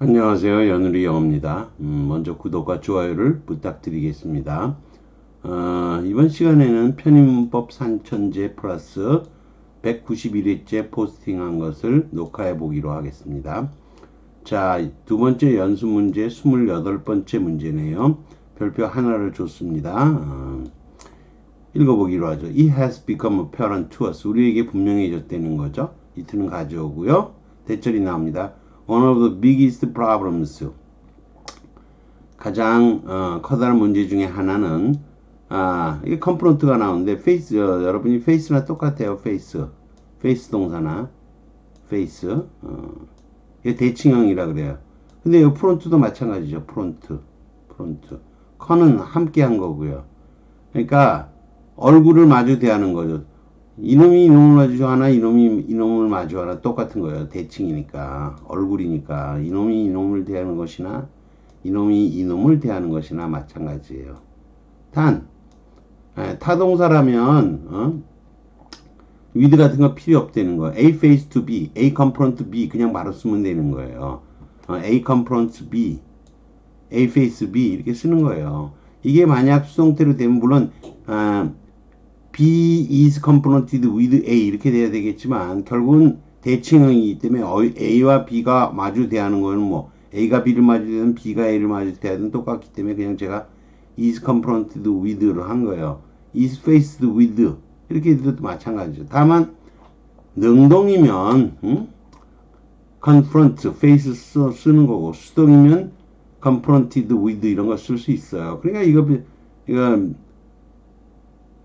안녕하세요. 연우리 영어입니다. 음, 먼저 구독과 좋아요를 부탁드리겠습니다. 어, 이번 시간에는 편의문법 산천제 플러스 191회째 포스팅한 것을 녹화해 보기로 하겠습니다. 자, 두 번째 연수 문제 28번째 문제네요. 별표 하나를 줬습니다. 어, 읽어보기로 하죠. It has become apparent to us. 우리에게 분명해졌다는 거죠. 이트는 가져오고요. 대절이 나옵니다. One of the biggest problems. 가장 어, 커다란 문제 중에 하나는 아 이게 컴프론트가 나오는데 페이스 어, 여러분이 페이스나 똑같아요. 페이스 페이스 동사나 페이스 어, 이게 대칭형이라 그래요. 근데 이 프론트도 마찬가지죠. 프론트 프론트 컨은 함께 한 거고요. 그러니까 얼굴을 마주 대하는 거죠. 이놈이 이놈을 마주하나 이놈이 이놈을 마주하나 똑같은 거예요. 대칭이니까 얼굴이니까 이놈이 이놈을 대하는 것이나 이놈이 이놈을 대하는 것이나 마찬가지예요. 단 에, 타동사라면 어? 위드 같은 거 필요 없다는 거예요. A face to B, A confront B 그냥 바로 쓰면 되는 거예요. 어, A confronts B, A face B 이렇게 쓰는 거예요. 이게 만약 수동태로 되면 물론 아, B is confronted with A 이렇게 돼야 되겠지만 결국은 대칭형이기 때문에 A와 B가 마주 대하는 거는 뭐 A가 B를 마주 대든 B가 A를 마주 대하든 똑같기 때문에 그냥 제가 is confronted with로 한 거예요. is faced with 이렇게 해도 마찬가지죠. 다만 능동이면 음? confront, face 써, 쓰는 거고 수동이면 confronted with 이런 거 쓸 수 있어요. 그러니까 이거 이거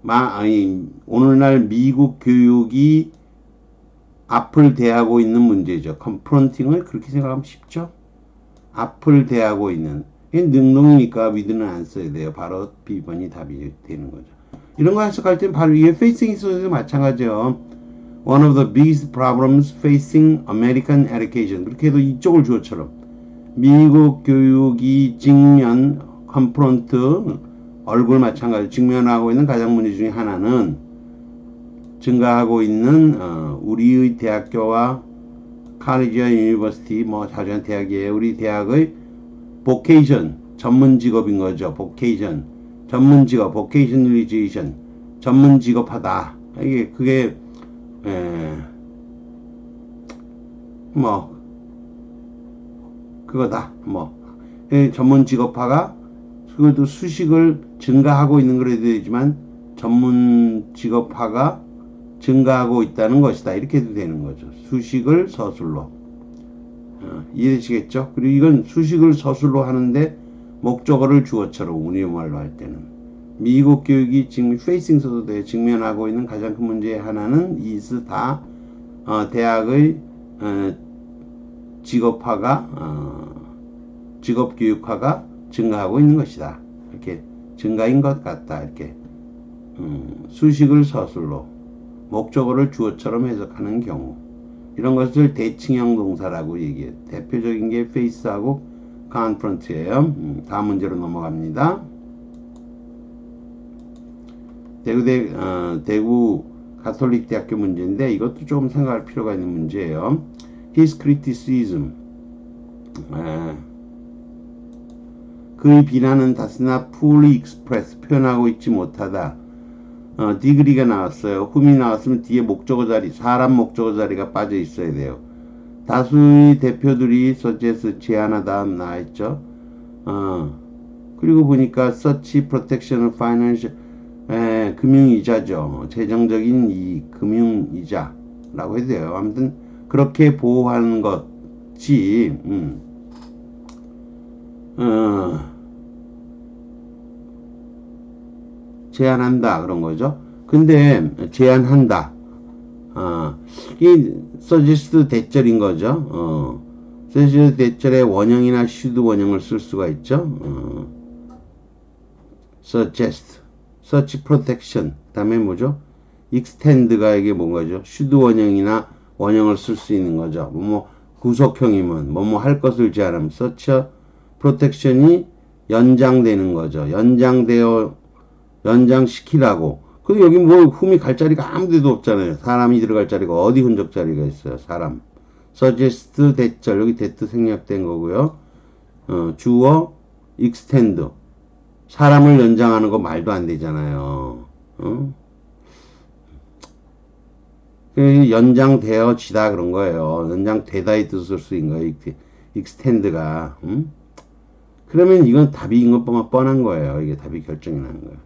마, 아니, 오늘날 미국 교육이 앞을 대하고 있는 문제죠. 컨프런팅을 그렇게 생각하면 쉽죠? 앞을 대하고 있는. 능동이니까 위드는 안 써야 돼요. 바로 B번이 답이 되는 거죠. 이런 거 해석할 땐 바로 이게 facing 있어도 마찬가지예요. One of the biggest problems facing American education. 그렇게 해도 이쪽을 주어처럼. 미국 교육이 직면, confront, 얼굴 마찬가지 직면하고 있는 가장 문제 중에 하나는 증가하고 있는 어, 우리의 대학교와 카리지아 유니버시티 뭐 자주한 대학이에요. 우리 대학의 보케이션 전문 직업인 거죠. 보케이션 전문 직업 보케이셔널리제이션 전문 직업하다. 이게 그게 에, 뭐 그거다. 뭐 전문 직업화가 그것도 수식을 증가하고 있는 그래야 되지만 전문 직업화가 증가하고 있다는 것이다. 이렇게 해도 되는 거죠. 수식을 서술로. 어, 이해되시겠죠? 그리고 이건 수식을 서술로 하는데 목적어를 주어처럼 우리말로 할 때는 미국 교육이 지금 페이싱 돼 직면하고 있는 가장 큰 문제 하나는 이스 다 어, 대학의 어, 직업화가 어, 직업교육화가 증가하고 있는 것이다. 이렇게 증가인 것 같다. 이렇게 음, 수식을 서술로 목적어를 주어처럼 해석하는 경우 이런 것을 대칭형 동사라고 얘기해요. 대표적인 게 face하고 confront예요. 음, 다음 문제로 넘어갑니다. 대구대 어, 대구 가톨릭 대학교 문제인데 이것도 조금 생각할 필요가 있는 문제예요. His criticism 에, 그의 비난은 다스나 fully express 표현하고 있지 못하다. 어, 디그리가 나왔어요. 훔이 나왔으면 뒤에 목적어 자리, 사람 목적어 자리가 빠져 있어야 돼요. 다수의 대표들이 suggest 제안하다 나왔죠. 어, 그리고 보니까 protection financial 에, 금융이자죠. 재정적인 이 금융이자라고 해도 돼요. 아무튼 그렇게 보호하는 것이 음, 어, 제한한다 그런 거죠. 근데 제한한다. 어, 이 서지스트 대절인 거죠. 어, 서지스트 대절의 원형이나 슈드 원형을 쓸 수가 있죠. 어, suggest, such protection. 다음에 뭐죠? extend가 이게 뭔가죠? 슈드 원형이나 원형을 쓸 수 있는 거죠. 뭐 뭐 구속형이면 뭐뭐 할 것을 제한하면 such protection이 연장되는 거죠. 연장되어 연장시키라고. 그 여기 뭐 흠이 갈 자리가 아무 데도 없잖아요. 사람이 들어갈 자리가 어디 흔적 자리가 있어요. 사람. suggest 대절 여기 that 생략된 거고요. 어, 주어 extend 사람을 연장하는 거 말도 안 되잖아요. 어? 그 연장되어지다 그런 거예요. 연장되다의 뜻을 쓰인 거예요. extend가. 음? 그러면 이건 답이 것만 뻔한 거예요. 이게 답이 결정이 나는 거예요.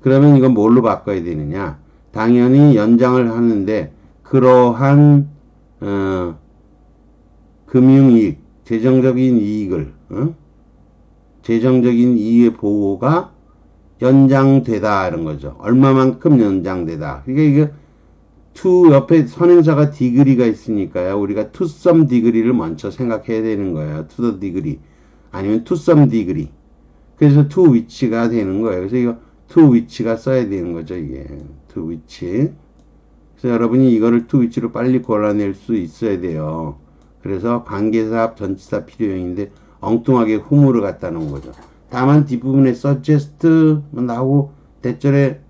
그러면 이건 뭘로 바꿔야 되느냐? 당연히 연장을 하는데 그러한 어, 금융이익, 재정적인 이익을 어? 재정적인 이익의 보호가 연장되다 이런 거죠. 얼마만큼 연장되다. 그러니까 이게 to 옆에 선행사가 디그리가 있으니까요. 우리가 some degree를 먼저 생각해야 되는 거예요. the degree 아니면 some degree. 그래서 to which가 되는 거예요. 그래서 이거 to which가 써야 되는 거죠. 이게 to which. 그래서 여러분이 이거를 to which로 빨리 골라낼 수 있어야 돼요. 그래서 관계사, 전치사 필요형인데 엉뚱하게 후무를 갖다 놓은 거죠. 다만 뒷부분에 suggest 나오고 대절에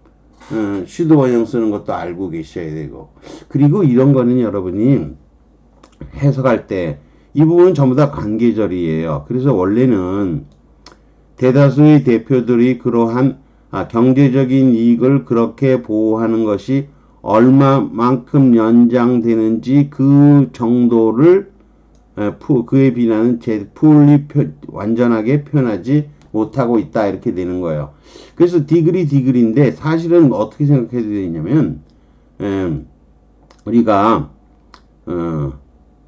어, 슈드 원형 쓰는 것도 알고 계셔야 되고 그리고 이런 거는 여러분이 해석할 때 이 부분은 전부 다 관계절이에요. 그래서 원래는 대다수의 대표들이 그러한 아, 경제적인 이익을 그렇게 보호하는 것이 얼마만큼 연장되는지 그 정도를 에, 푸, 그의 비난은 제 풀리 표, 완전하게 표현하지 못하고 있다 이렇게 되는 거예요. 그래서 디그리 디그리인데 사실은 어떻게 생각해야 되냐면 에, 우리가 어,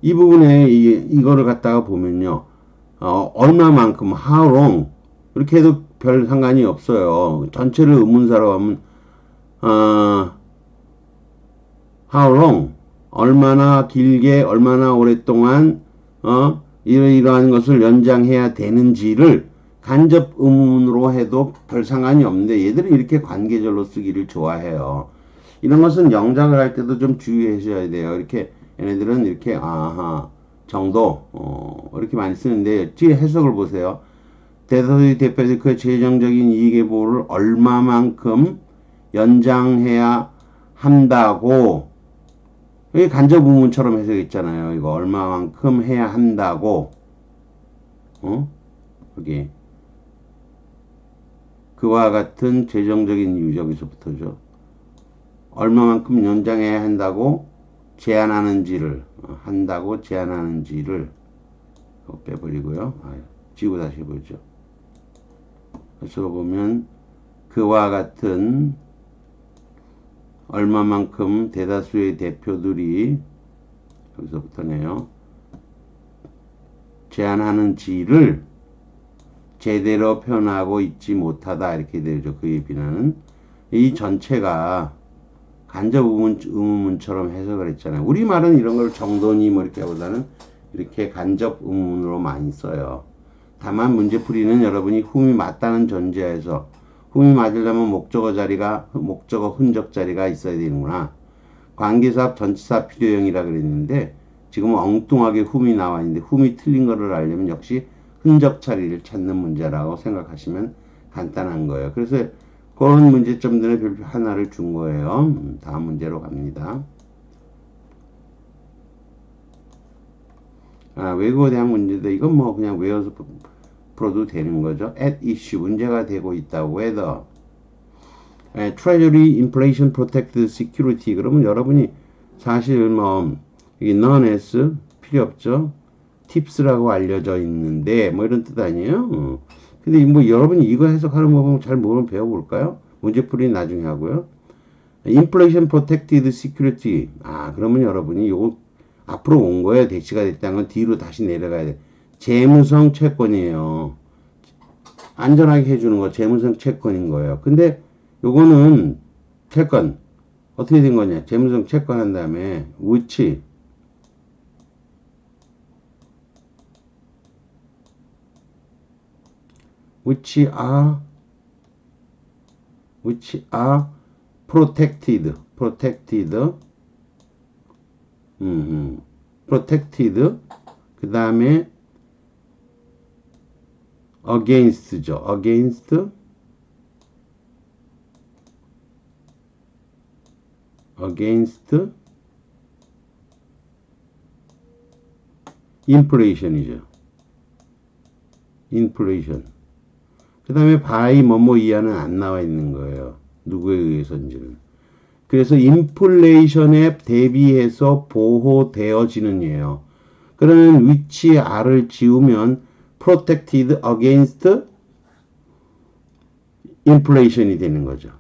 이 부분에 이, 이거를 갖다가 보면요 어, 얼마만큼 how long 이렇게 해도 별 상관이 없어요. 전체를 의문사로 하면 어, how long 얼마나 길게 얼마나 오랫동안 어 이러이러한 것을 연장해야 되는지를 간접 의문으로 해도 별 상관이 없는데 얘들은 이렇게 관계절로 쓰기를 좋아해요. 이런 것은 영작을 할 때도 좀 주의하셔야 돼요. 이렇게 얘네들은 이렇게 아하 정도 어, 이렇게 많이 쓰는데 뒤에 해석을 보세요. 대사의 대표에서 그 재정적인 이익의 보호를 얼마만큼 연장해야 한다고 여기 간접 의문처럼 해석했잖아요. 이거 얼마만큼 해야 한다고 어? 여기 그와 같은 재정적인 이유 저기서부터죠. 얼마만큼 연장해야 한다고 제한하는지를 어, 한다고 제한하는지를 빼버리고요. 아, 지고 다시 보죠. 그래서 보면 그와 같은 얼마만큼 대다수의 대표들이 여기서부터네요. 제안하는지를 제대로 표현하고 있지 못하다 이렇게 되죠. 그의 비난은 이 전체가 간접 의문, 의문처럼 해석을 했잖아요. 우리말은 이런 걸 정돈이 뭐 이렇게 보다는 이렇게 간접 의문으로 많이 써요. 다만 문제풀이는 여러분이 흠이 맞다는 전제에서 흠이 맞으려면 목적어 자리가 목적어 흔적 자리가 있어야 되는구나. 관계사 전치사 필요형이라 그랬는데 지금 엉뚱하게 흠이 나와 있는데 흠이 틀린 거를 알려면 역시 흔적 자리를 찾는 문제라고 생각하시면 간단한 거예요. 그래서 그런 문제점들의 별표 하나를 준 거예요. 음, 다음 문제로 갑니다. 아, 외국어에 대한 문제도 이건 뭐 그냥 외워서 풀어도 되는 거죠. at issue 문제가 되고 있다. whether 에, Treasury Inflation Protected Security 그러면 여러분이 사실 뭐 이게 non s 필요 없죠. 팁스라고 알려져 있는데 뭐 이런 뜻 아니에요? 어. 근데 뭐 여러분이 이거 해석하는 거잘 모르면 배워볼까요? 문제풀이 나중에 하고요. Inflation Protected Security 아 그러면 여러분이 요거 앞으로 온 거예요. 대치가 됐다는 건 뒤로 다시 내려가야 돼. 재무성 채권이에요. 안전하게 해주는 거 재무성 채권인 거예요. 근데 요거는 채권 어떻게 된 거냐? 재무성 채권 한 다음에 which which are which are protected protected 음, protected 그 다음에 against죠 against against 인플레이션이죠. 인플레이션. 그 다음에 바이 뭐뭐 이하는 안 나와 있는 거예요. 누구에 의해서인지는. 그래서 인플레이션에 대비해서 보호되어지는 이에요. 그러면 위치 R을 지우면 protected against inflation이 되는 거죠.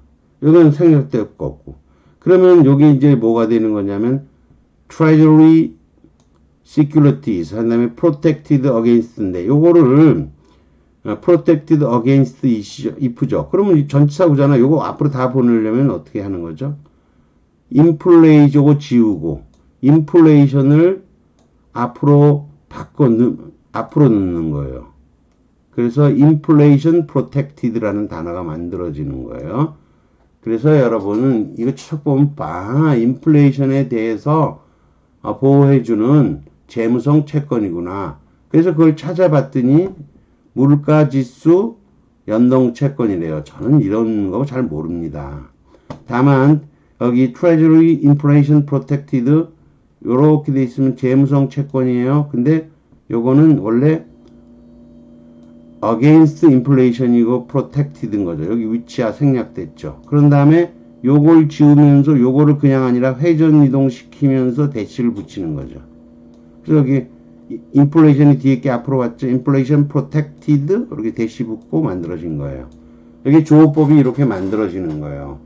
이건 생략될 거고. 그러면 여기 이제 뭐가 되는 거냐면 treasury securities 한 다음에 protected against인데 요거를 어, protected against if죠. 그러면 이 전치사구잖아. 요거 앞으로 다 보내려면 어떻게 하는 거죠? 인플레이저고 지우고 인플레이션을 앞으로 바꿔 넣, 앞으로 넣는 거예요. 그래서 inflation protected라는 단어가 만들어지는 거예요. 그래서 여러분은 이거 쭉 보면 아, 인플레이션에 대해서 어, 보호해주는 재무성 채권이구나. 그래서 그걸 찾아봤더니 물가지수 연동 채권이래요. 저는 이런 거 잘 모릅니다. 다만 여기 Treasury Inflation Protected 요렇게 돼 있으면 재무성 채권이에요. 근데 요거는 원래 against inflation이고 protected인 거죠. 여기 위치가 생략됐죠. 그런 다음에 요걸 지우면서 요거를 그냥 아니라 회전 이동시키면서 대시를 붙이는 거죠. 그래서 여기 인플레이션이 뒤에 게 앞으로 왔죠. 인플레이션 프로텍티드 이렇게 대시 붙고 만들어진 거예요. 여기 조호법이 이렇게 만들어지는 거예요.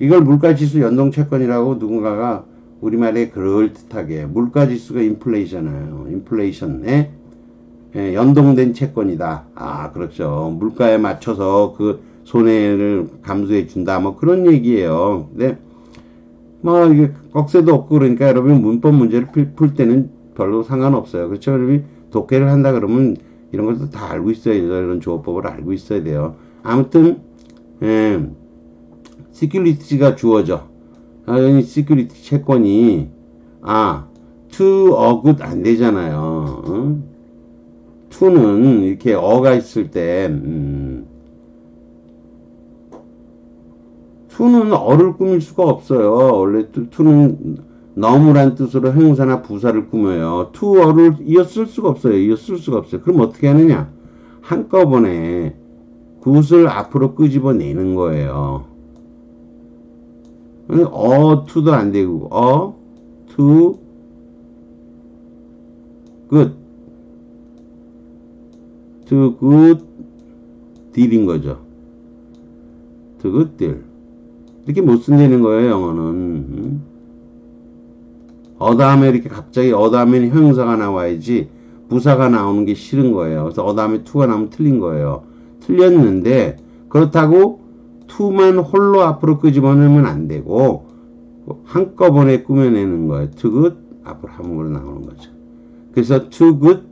이걸 물가지수 연동 채권이라고 누군가가 우리말에 그럴듯하게 물가지수가 인플레이션이에요. 인플레이션에 예, 연동된 채권이다. 아 그렇죠. 물가에 맞춰서 그 손해를 감수해 준다. 뭐 그런 얘기예요. 근데 뭐 이게 꺽쇠도 없고 그러니까 여러분 문법 문제를 풀, 풀 때는 별로 상관없어요. 그렇죠? 여러분 독해를 한다 그러면 이런 것도 다 알고 있어야 돼요. 이런 조업법을 알고 있어야 돼요. 아무튼 예, 시큐리티가 주어져. 당연히 시큐리티 채권이 아 to good 안 되잖아요. 어? to는 이렇게 어가 있을 때 음, to는 어를 꾸밀 수가 없어요. 원래 to는 너무란 뜻으로 형사나 부사를 꾸며요. to어를 이어 쓸 수가 없어요. 쓸 수가 없어요. 그럼 어떻게 하느냐? 한꺼번에 굿을 앞으로 끄집어내는 거예요. 어, to도 안 되고, 어, to, good. to good deal인 거죠. to good deal. 이렇게 못 쓴다는 거예요, 영어는. 음? 어 다음에 이렇게 갑자기 어 다음에는 형용사가 나와야지 부사가 나오는 게 싫은 거예요. 그래서 어 다음에 to가 나오면 틀린 거예요. 틀렸는데 그렇다고 to만 홀로 앞으로 끄집어내면 안 되고 한꺼번에 꾸며내는 거예요. to good 앞으로 한문으로 나오는 거죠. 그래서 to good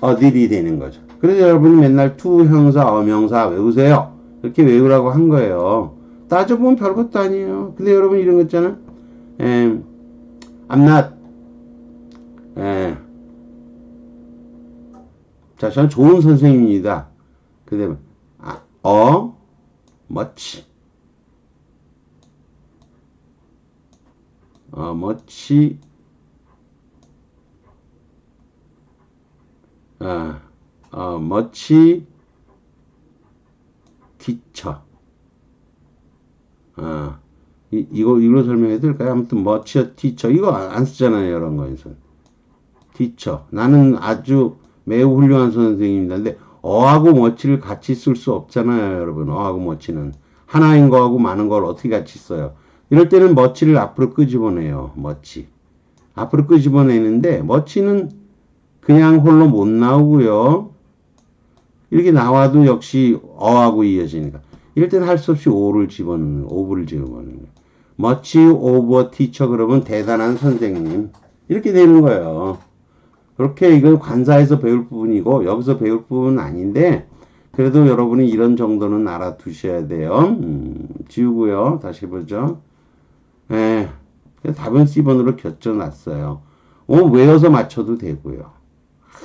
어딜이 되는 거죠. 그래서 여러분이 맨날 to 형사, 어명사 외우세요. 이렇게 외우라고 한 거예요. 따져보면 별것도 아니에요. 근데 여러분 이런 거 있잖아. 에, I'm not. 에. 자, 저는 좋은 선생님입니다. 그 다음에, 아, 어, much. 어, much. 아, 어, much teacher. 아, 이, 이거, 이거 설명해 드릴까요? 아무튼, much a teacher. 이거 안, 안 쓰잖아요, 이런 거에서. teacher. 나는 아주 매우 훌륭한 선생님입니다. 근데, 어하고 much를 같이 쓸 수 없잖아요, 여러분. 어하고 much는. 하나인 거하고 많은 걸 어떻게 같이 써요? 이럴 때는 much를 앞으로 끄집어내요, much. 앞으로 끄집어내는데, much는 그냥 홀로 못 나오고요. 이렇게 나와도 역시 어하고 이어지니까. 이럴 때는 할 수 없이 오를 집어넣는, 오브를 집어넣는 거예요. much over teacher 그러면 대단한 선생님. 이렇게 되는 거예요. 그렇게 이건 관사에서 배울 부분이고 여기서 배울 부분은 아닌데 그래도 여러분이 이런 정도는 알아두셔야 돼요. 음, 지우고요. 다시 보죠. 예. 답은 C번으로 겹쳐놨어요. 어, 외워서 맞춰도 되고요.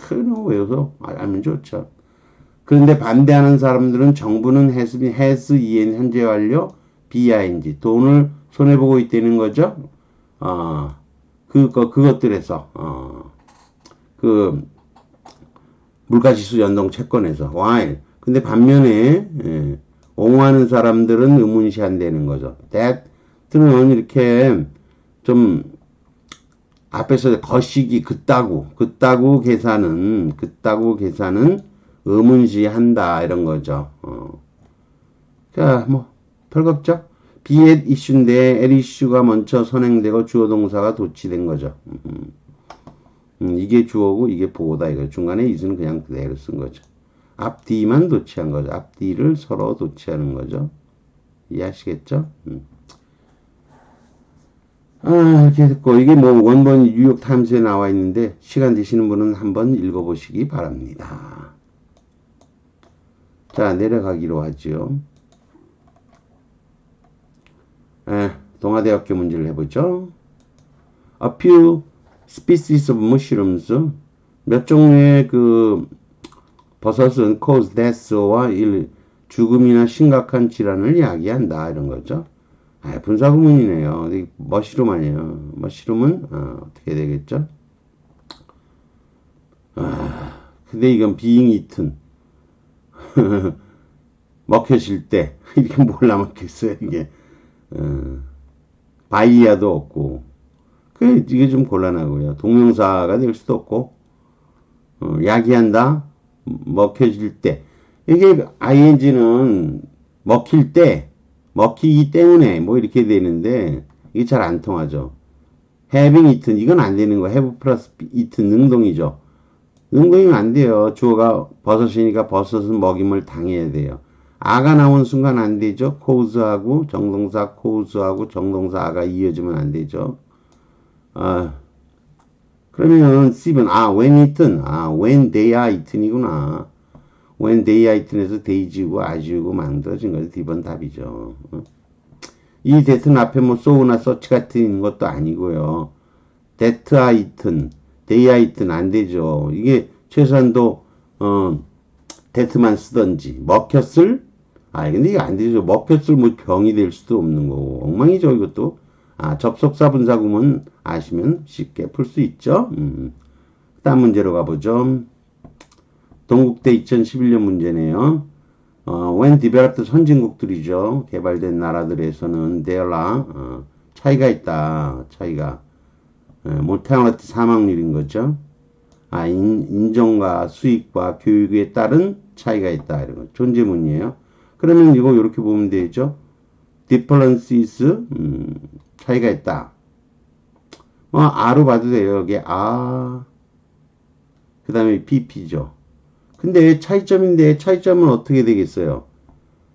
그럼 외워서 알면 좋죠. 그런데 반대하는 사람들은 정부는 has, has, en, 현재 완료, being, 돈을 손해보고 있다는 거죠. 어, 그거, 그것들에서, 어, 그 물가지수 연동 채권에서 while 근데 반면에 예, 옹호하는 사람들은 의문시 안 되는 거죠. that는 이렇게 좀 앞에서 거시기 그따구 그따구 계산은 그따구 계산은 의문시 한다 이런 거죠. 어. 자, 뭐 별거 없죠. 비엣 이슈인데 엘 이슈가 먼저 선행되고 주어 동사가 도치된 거죠. 음, 음, 이게 주어고 이게 보다 이거 중간에 이수는 그냥 그대로 쓴 거죠. 앞뒤만 도치한 거죠. 앞뒤를 서로 도치하는 거죠. 이해하시겠죠? 음. 아, 이렇게 됐고, 이게 뭐, 원본 뉴욕 타임스에 나와 있는데, 시간 되시는 분은 한번 읽어보시기 바랍니다. 자, 내려가기로 하죠. 에, 동아대학교 문제를 해보죠. A few species of mushrooms, 몇 종류의 그, 버섯은 cause death와 일, 죽음이나 심각한 질환을 야기한다, 이런 거죠. 아, 분사구문이네요. 머시룸 아니에요. 머시룸은 어, 떻게 되겠죠? 아, 근데 이건 being eaten. 먹혀질 때 이렇게 몰라 먹겠어요 이게 어, 바이야도 없고 그 이게 좀 곤란하고요. 동명사가 될 수도 없고 어, 야기한다 먹혀질 때 이게 ing는 먹힐 때 먹히기 때문에 뭐 이렇게 되는데 이게 잘 안 통하죠. having eaten 이건 안 되는 거. have 플러스 eaten 능동이죠. 능동이면 안 돼요. 주어가 버섯이니까 버섯은 먹임을 당해야 돼요. 아가 나온 순간 안 되죠. cause하고 정동사 cause하고 정동사 아가 이어지면 안 되죠. 아, 그러면 C는 아 when eaten 아 when they are eaten이구나. when they are eaten에서 they 지우고 아 지우고 만들어진 거죠. D번 답이죠. 어? 이 that는 앞에 뭐 so나 such 같은 것도 아니고요. that are eaten, they are eaten 안 되죠. 이게 최소한도 어 that만 쓰던지 먹혔을 아 근데 이게 안 되죠. 먹혔을 뭐 병이 될 수도 없는 거고 엉망이죠 이것도. 아 접속사 분사구문 아시면 쉽게 풀 수 있죠. 음. 다음 문제로 가보죠. 동국대 2011년 문제네요. 어, when developed 선진국들이죠. 개발된 나라들에서는 are 어, 차이가 있다. 차이가 에, mortality 사망률인 거죠. 아, 인, 인정과 수익과 교육에 따른 차이가 있다. 이런 거. 존재문이에요. 그러면 이거 이렇게 보면 되죠. differences 음, 차이가 있다. 어, 아로 봐도 돼요. 여기 아. 그 다음에 pp죠. 근데 차이점인데 차이점은 어떻게 되겠어요?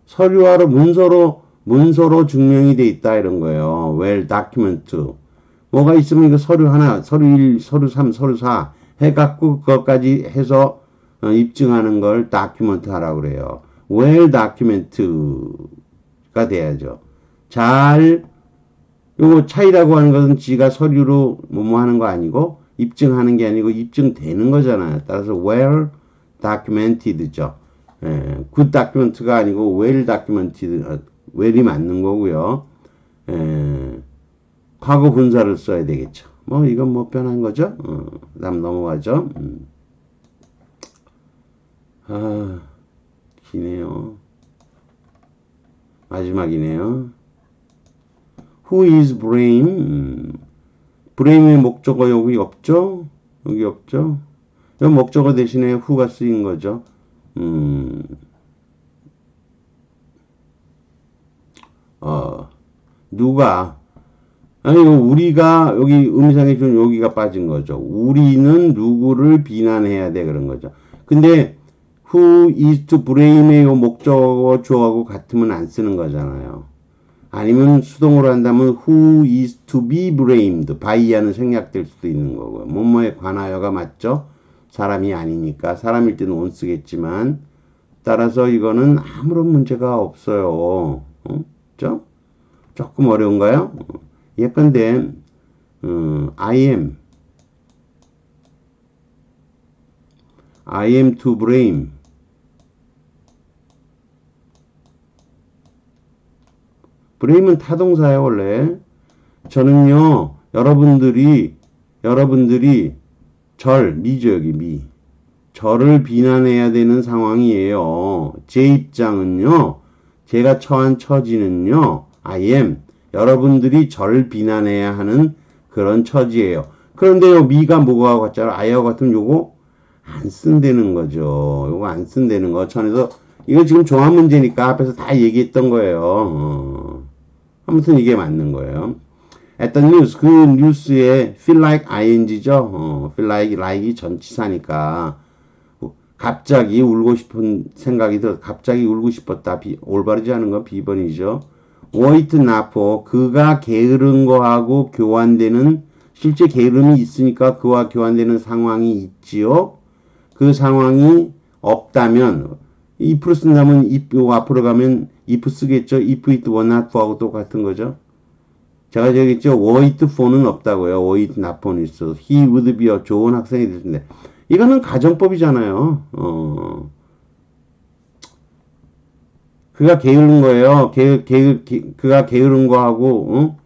서류화로 문서로 문서로 증명이 돼 있다 이런 거예요. well document. 뭐가 있으면 이거 서류 하나, 서류 1, 서류 3, 서류 4 해갖고 그것까지 해서 어, 입증하는 걸 document 하라고 그래요. well document가 돼야죠. 잘 요거 차이라고 하는 것은 지가 서류로 뭐뭐 하는 거 아니고 입증하는 게 아니고 입증되는 거잖아요. 따라서 well documented죠. 예, good document가 아니고 well documented, 어, well이 맞는 거고요. 예, 과거 분사를 써야 되겠죠. 뭐 이건 뭐 변한 거죠. 어, 다음 넘어가죠. 음. 아, 기네요. 마지막이네요. Who is? 음, Brain의 목적어 여기 없죠? 여기 없죠? 이 목적어 대신에 who가 쓰인 거죠. 음, 어, 누가, 아니, 우리가, 여기 음성에 좀 여기가 빠진 거죠. 우리는 누구를 비난해야 돼, 그런 거죠. 근데, who is to blame의 요 목적어 주어하고 같으면 안 쓰는 거잖아요. 아니면 수동으로 한다면 who is to be blamed by하는 생략될 수도 있는 거고요. 뭐뭐에 관하여가 맞죠? 사람이 아니니까 사람일 때는 온 쓰겠지만 따라서 이거는 아무런 문제가 없어요. 어? 죠 조금 어려운가요? 예컨대 어, I am I am to blame blame은 타동사예요 원래 저는요 여러분들이 여러분들이 절, 미죠, 여기 미. 저를 비난해야 되는 상황이에요. 제 입장은요, 제가 처한 처지는요, I am. 여러분들이 저를 비난해야 하는 그런 처지예요. 그런데요, 미가 뭐가 같잖아. I하고 같으면 요거 안 쓴다는 거죠. 요거 안 쓴다는 거. 전에서, 이거 지금 종합 문제니까 앞에서 다 얘기했던 거예요. 어. 아무튼 이게 맞는 거예요. at the news 그 뉴스에 feel like ing죠. 어, feel like like이 전치사니까 갑자기 울고 싶은 생각이 들 갑자기 울고 싶었다. 비, 올바르지 않은 건 비번이죠. wait for 그가 게으른 거하고 교환되는 실제 게으름이 있으니까 그와 교환되는 상황이 있지요. 그 상황이 없다면 if 쓴다면 if 요 앞으로 가면 if 쓰겠죠. if it were not for하고 똑같은 거죠. 제가 저기 있죠. wait for는 없다고요. wait not for는 있어. he would be a 좋은 학생이 될 텐데. 이거는 가정법이잖아요. 어. 그가 게으른 거예요. 게, 게, 게, 그가 게으른 거하고, 어?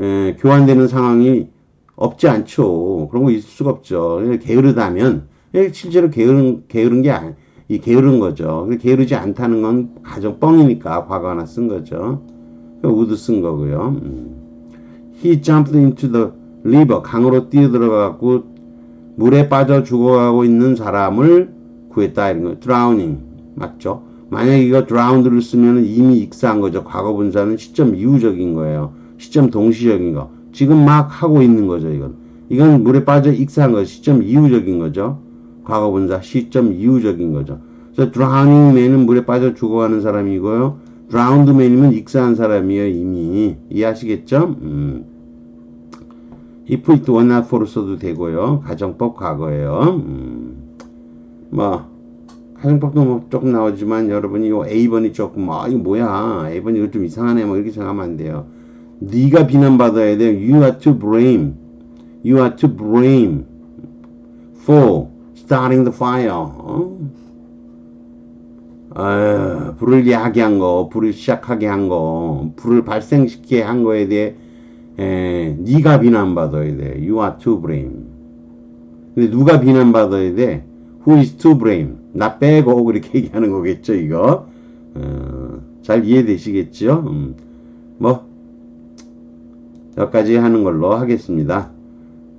에, 교환되는 상황이 없지 않죠. 그런 거 있을 수가 없죠. 게으르다면, 예, 실제로 게으른, 게으른 게, 아니, 이 게으른 거죠. 게으르지 않다는 건 가정 뻥이니까 과거 하나 쓴 거죠. 우드 쓴 거고요. 음. He jumped into the river. 강으로 뛰어들어가고 물에 빠져 죽어가고 있는 사람을 구했다. 이런 거. drowning. 맞죠? 만약 이거 drowned를 쓰면 이미 익사한 거죠. 과거 분사는 시점 이후적인 거예요. 시점 동시적인 거. 지금 막 하고 있는 거죠, 이건. 이건 물에 빠져 익사한 거. 시점 이후적인 거죠. 과거 분사 시점 이후적인 거죠. 그래서 drowning man은 물에 빠져 죽어가는 사람이고요. drowned man이면 익사한 사람이에요, 이미. 이해하시겠죠? 음. if it were not for로 써도 되고요. 가정법 과거예요. 음. 뭐 가정법도 뭐 조금 나오지만 여러분이 요 A번이 조금 아 이거 뭐야 A번 이거 좀 이상하네 뭐 이렇게 생각하면 안 돼요. 네가 비난받아야 돼요. You are to blame. You are to blame for starting the fire. 어? 아, 불을 야기한 거, 불을 시작하게 한 거, 불을 발생시키게 한 거에 대해 에, 네가 비난받아야 돼. You are to blame. 근데 누가 비난받아야 돼? Who is to blame? 나 빼고 그렇게 얘기하는 거겠죠, 이거. 어, 잘 이해되시겠죠? 음, 뭐 여기까지 하는 걸로 하겠습니다.